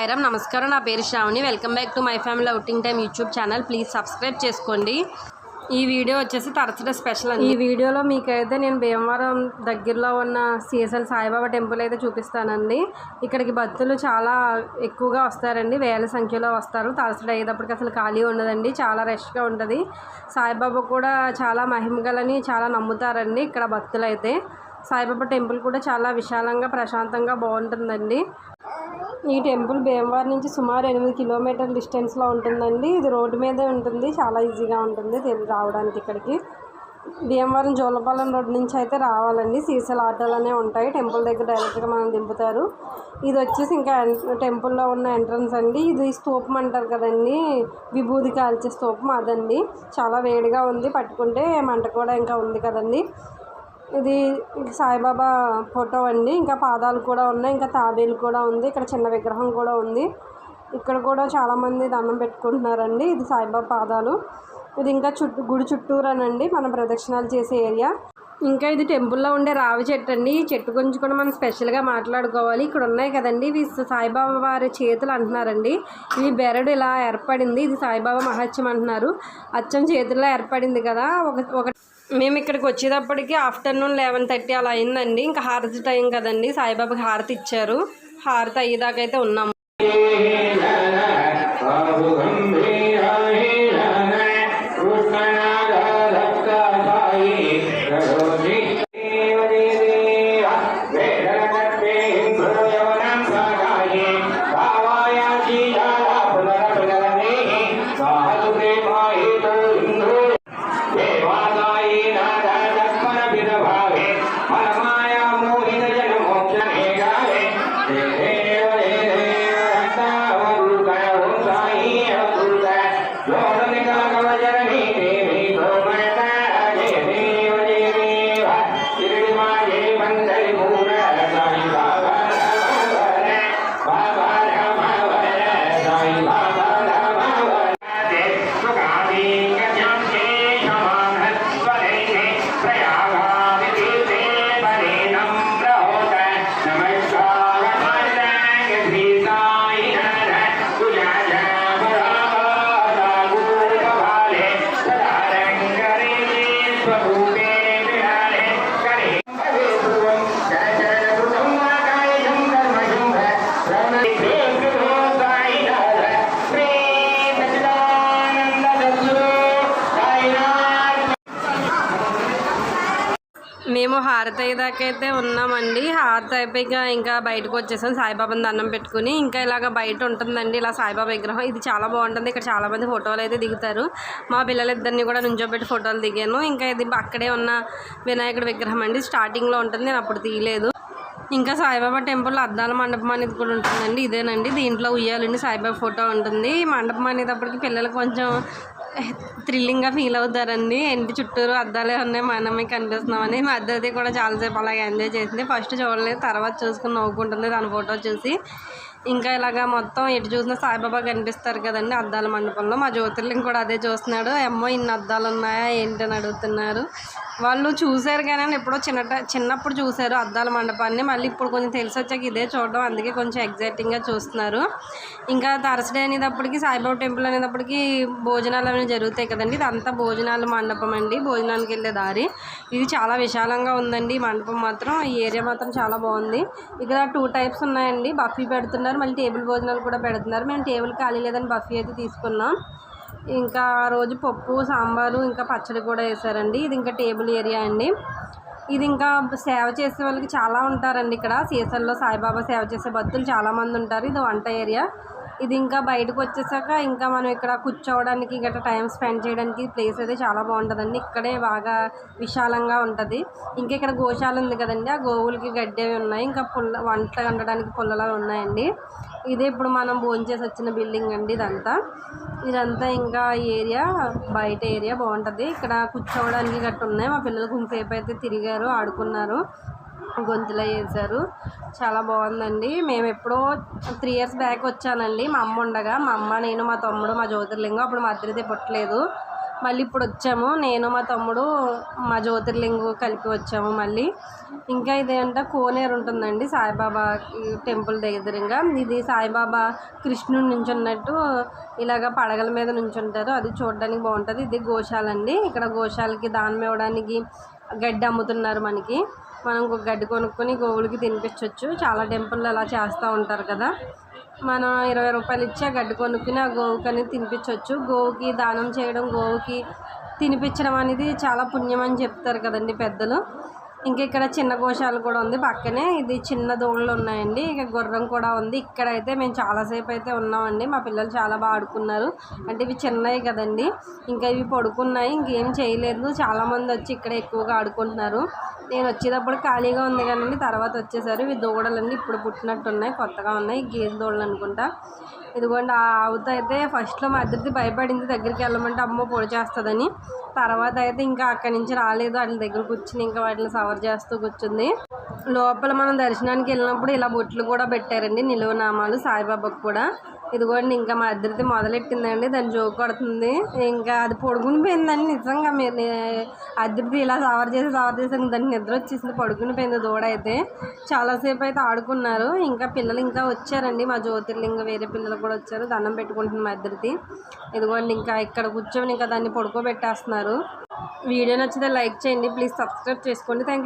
హైరామ్ నమస్కారం. నా పేరు Shravani. Welcome back to my family outing time YouTube channel please subscribe చేసుకోండి. ఈ వీడియో వచ్చేసి తరచుగా స్పెషల్ ఈ వీడియోలో మీకైతే నేను భీమవరం దగ్గరలో ఉన్న సీఎస్ఎల్ సాయిబాబా టెంపుల్ అయితే చూపిస్తానండి. ఇక్కడికి భక్తులు చాలా ఎక్కువగా వస్తారండి. వేల సంఖ్యలో వస్తారు. తరచుడు అయ్యేటప్పటికి అసలు ఖాళీ ఉండదండి. చాలా రష్గా ఉంటుంది. సాయిబాబా కూడా చాలా మహిమగలని చాలా నమ్ముతారండి ఇక్కడ భక్తులు అయితే సాయిబాబా టెంపుల్ కూడా చాలా విశాలంగా ప్రశాంతంగా బాగుంటుందండి. ఈ టెంపుల్ భీమవరం నుంచి సుమారు ఎనిమిది కిలోమీటర్ డిస్టెన్స్లో ఉంటుందండి. ఇది రోడ్డు మీదే ఉంటుంది. చాలా ఈజీగా ఉంటుంది రావడానికి ఇక్కడికి. భీమవరం జోలపాలెం రోడ్ నుంచి అయితే రావాలండి. సీసల్ ఆటోలనే ఉంటాయి. టెంపుల్ దగ్గర డైరెక్ట్గా మనం దింపుతారు. ఇది వచ్చేసి ఇంకా టెంపుల్లో ఉన్న ఎంట్రన్స్ అండి. ఇది స్తూపం అంటారు కదండి. విభూది కాల్చే స్తూపం అదండి. చాలా వేడిగా ఉంది. పట్టుకుంటే మంట కూడా ఇంకా ఉంది కదండి. ఇది సాయిబాబా ఫోటో అండి. ఇంకా పాదాలు కూడా ఉన్నాయి ఇంకా తాబేలు కూడా ఉంది ఇక్కడ చిన్న విగ్రహం కూడా ఉంది. ఇక్కడ కూడా చాలామంది దండం పెట్టుకుంటున్నారండి ఇది సాయిబాబా పాదాలు. ఇది ఇంకా చుట్టూ గుడి చుట్టూరానండి మనం ప్రదక్షిణాలు చేసే ఏరియా. ఇంకా ఇది టెంపుల్లో ఉండే రావి చెట్టు అండి. ఈ చెట్టు గురించి కూడా మనం స్పెషల్గా మాట్లాడుకోవాలి. ఇక్కడ ఉన్నాయి కదండి ఇవి సాయిబాబా వారి చేతులు అంటున్నారండి. ఇవి బెరడు ఇలా ఏర్పడింది ఇది సాయిబాబా మహత్యం అంటున్నారు. అచ్చం చేతుల్లో ఏర్పడింది కదా ఒక ఒక మేము ఇక్కడికి వచ్చేటప్పటికి ఆఫ్టర్నూన్ లెవెన్ థర్టీ అలా అయిందండి. ఇంకా హారతి టైం కదండి. సాయిబాబాకి హారతి ఇచ్చారు. హారతి అయ్యేదాకైతే అయితే ఉన్నాము మేము హారతి అయ్యేదాకైతే అయితే ఉన్నామండి. హారతి అయిపోయాక ఇంకా బయటకు వచ్చేసాం. సాయిబాబాని దండం పెట్టుకుని ఇంకా ఇలాగ బయట ఉంటుందండి ఇలా సాయిబాబా విగ్రహం. ఇది చాలా బాగుంటుంది. ఇక్కడ చాలా మంది ఫోటోలు అయితే దిగుతారు. మా పిల్లలిద్దరిని కూడా నుంచోబెట్టి ఫోటోలు దిగాను. ఇంకా ఇది అక్కడే ఉన్న వినాయకుడి విగ్రహం అండి. స్టార్టింగ్లో ఉంటుంది. నేను అప్పుడు తీయలేదు. ఇంకా సాయిబాబా టెంపుల్ అద్దాల మండపం అనేది కూడా ఉంటుందండి. ఇదేనండి. దీంట్లో ఉయ్యాలండి. సాయిబాబా ఫోటో ఉంటుంది. ఈ మండపం అనేటప్పటికి పిల్లలు కొంచెం థ్రిల్లింగ్గా ఫీల్ అవుతారండి. ఇంటి చుట్టూరు అద్దాలే ఉన్నాయి మనమే కనిపిస్తున్నామని. మా అద్దది కూడా చాలాసేపు అలాగే ఎంజాయ్ చేసింది. ఫస్ట్ చూడలేదు తర్వాత చూసుకుని నవ్వుకుంటుంది దాని ఫోటో చూసి. ఇంకా ఇలాగా మొత్తం ఎటు చూసినా సాయిబాబా కనిపిస్తారు కదండి అద్దాల మండపంలో. మా జ్యోతిర్లింగ్ కూడా అదే చూస్తున్నాడు. అమ్మో ఇన్ని అద్దాలు ఉన్నాయా? ఏంటని అడుగుతున్నారు. వాళ్ళు చూశారు కానీ ఎప్పుడో చిన్న చిన్నప్పుడు చూశారు అద్దాల మండపాన్ని. మళ్ళీ ఇప్పుడు కొంచెం తెలిసి వచ్చాక ఇదే చూడడం. అందుకే కొంచెం ఎగ్జైటింగ్గా చూస్తున్నారు. ఇంకా థర్స్డే అనేటప్పటికి సాయిబాబా టెంపుల్ అనేటప్పటికి భోజనాలు అనేవి జరుగుతాయి కదండి. ఇదంతా భోజనాల మండపం అండి. భోజనానికి వెళ్ళే దారి. ఇది చాలా విశాలంగా ఉందండి. ఈ మండపం మాత్రం ఈ ఏరియా మాత్రం చాలా బాగుంది. ఇక్కడ టూ టైప్స్ ఉన్నాయండి. బఫీ పెడుతున్నారు. మళ్ళీ టేబుల్ భోజనాలు కూడా పెడుతున్నారు. మేము టేబుల్ ఖాళీ లేదని బఫీ అయితే తీసుకున్నాం. ఇంకా ఆ రోజు పప్పు సాంబారు ఇంకా పచ్చడి కూడా వేసారండి ఇది ఇంకా టేబుల్ ఏరియా అండి. ఇది ఇంకా సేవ చేసే వాళ్ళకి చాలా ఉంటారండి ఇక్కడ. సీసన్లో సాయిబాబా సేవ చేసే భక్తులు చాలామంది ఉంటారు. ఇది వంట ఏరియా. ఇది ఇంకా బయటకు వచ్చేసాక ఇంకా మనం ఇక్కడ కూర్చోవడానికి గట్రా టైం స్పెండ్ చేయడానికి ప్లేస్ అయితే చాలా బాగుంటుందండి. ఇక్కడే బాగా విశాలంగా ఉంటుంది. ఇంకా ఇక్కడ గోశాల ఉంది కదండి. ఆ గోవులకి గడ్డి అవి ఉన్నాయి. ఇంకా పుల్ల వంట వండడానికి పుల్లలు ఉన్నాయండి. ఇదే ఇప్పుడు మనం భోంచేసి వచ్చిన బిల్డింగ్ అండి ఇదంతా. ఇదంతా ఇంకా ఏరియా బయట ఏరియా బాగుంటుంది. ఇక్కడ కూర్చోవడానికి గట్టు ఉన్నాయి. మా పిల్లలు కొంతసేపు అయితే తిరిగారు ఆడుకున్నారు గొంతులో వేశారు. చాలా బాగుందండి. మేము ఎప్పుడో త్రీ ఇయర్స్ బ్యాక్ వచ్చానండి. మా అమ్మ ఉండగా మా అమ్మ నేను మా తమ్ముడు మా జ్యోతిర్లింగం అప్పుడు మా అద్దరిది పుట్టలేదు. మళ్ళీ ఇప్పుడు వచ్చాము. నేను మా తమ్ముడు మా జ్యోతిర్లింగు కలిపి వచ్చాము మళ్ళీ. ఇంకా ఇదేంట కోనేరు ఉంటుందండి సాయిబాబా టెంపుల్ దగ్గరగా. ఇది సాయిబాబా కృష్ణుడు నుంచున్నట్టు ఇలాగ పడగల మీద నుంచుంటారు అది చూడడానికి బాగుంటుంది. ఇది గోశాల అండి. ఇక్కడ గోశాలకి దానం ఇవ్వడానికి గడ్డి అమ్ముతున్నారు మనకి. మనం గడ్డి కొనుక్కొని గోవులకి తినిపించవచ్చు చాలా టెంపుల్లో అలా చేస్తూ ఉంటారు కదా. మనం ఇరవై రూపాయలు ఇచ్చి ఆ గడ్డి కొనుక్కుని ఆ గోవుకి అనేది తినిపించవచ్చు గోవుకి దానం చేయడం గోవుకి తినిపించడం అనేది చాలా పుణ్యం అని చెప్తారు కదండి పెద్దలు. ఇంకా ఇక్కడ చిన్న గోశాల కూడా ఉంది పక్కనే. ఇది చిన్న దోళ్ళు ఉన్నాయండి. ఇక గుర్రం కూడా ఉంది. ఇక్కడైతే మేము చాలాసేపు అయితే ఉన్నామండి. మా పిల్లలు చాలా బాగా ఆడుకున్నారు. అంటే ఇవి చిన్నవి కదండి. ఇంకా ఇవి పడుకున్నాయి. ఇంకేం చేయలేదు. చాలామంది వచ్చి ఇక్కడ ఎక్కువగా ఆడుకుంటున్నారు. నేను వచ్చేటప్పుడు ఖాళీగా ఉంది కానీ తర్వాత వచ్చేసారు ఇవి దూడలన్నీ ఇప్పుడు పుట్టినట్టు ఉన్నాయి కొత్తగా ఉన్నాయి గేదె దూడలు అనుకుంటా. ఇదిగోండి ఆ ఆవుతో అయితే ఫస్ట్లో మా ఇద్దరిది భయపడింది దగ్గరికి వెళ్ళమంటే అమ్మో పొడి చేస్తుందని. తర్వాత అయితే ఇంకా అక్కడి నుంచి రాలేదు వాటి దగ్గర కూర్చుని ఇంకా వాటిని సవర్ చేస్తూ కూర్చుంది. లోపల మనం దర్శనానికి వెళ్ళినప్పుడు ఇలా బొట్లు కూడా పెట్టారండి నిలువ నామాలు సాయిబాబాకు కూడా. ఇదిగోండి ఇంకా మా ఇద్దరిది మొదలెట్టిందండి దాన్ని జోకు కొడుతుంది. ఇంకా అది పొడుగుని పోయిందండి నిజంగా మీరు అద్దరిది ఇలా సవర్ చేసి సవర్ చేసి దానికి నిద్ర వచ్చేసింది పడుకుని పోయింది దూడ అయితే. చాలాసేపు అయితే ఆడుకున్నారు. ఇంకా పిల్లలు ఇంకా వచ్చారండి. మా జ్యోతిర్లింగ వేరే పిల్లలు కూడా వచ్చారు. దండం పెట్టుకుంటుంది మా ఇద్దరిది. ఇదిగోండి ఇంకా ఇక్కడ కూర్చొని ఇంకా దాన్ని పడుకోబెట్టేస్తున్నారు. వీడియో నచ్చితే లైక్ చేయండి. ప్లీజ్ సబ్స్క్రైబ్ చేసుకోండి. Thank you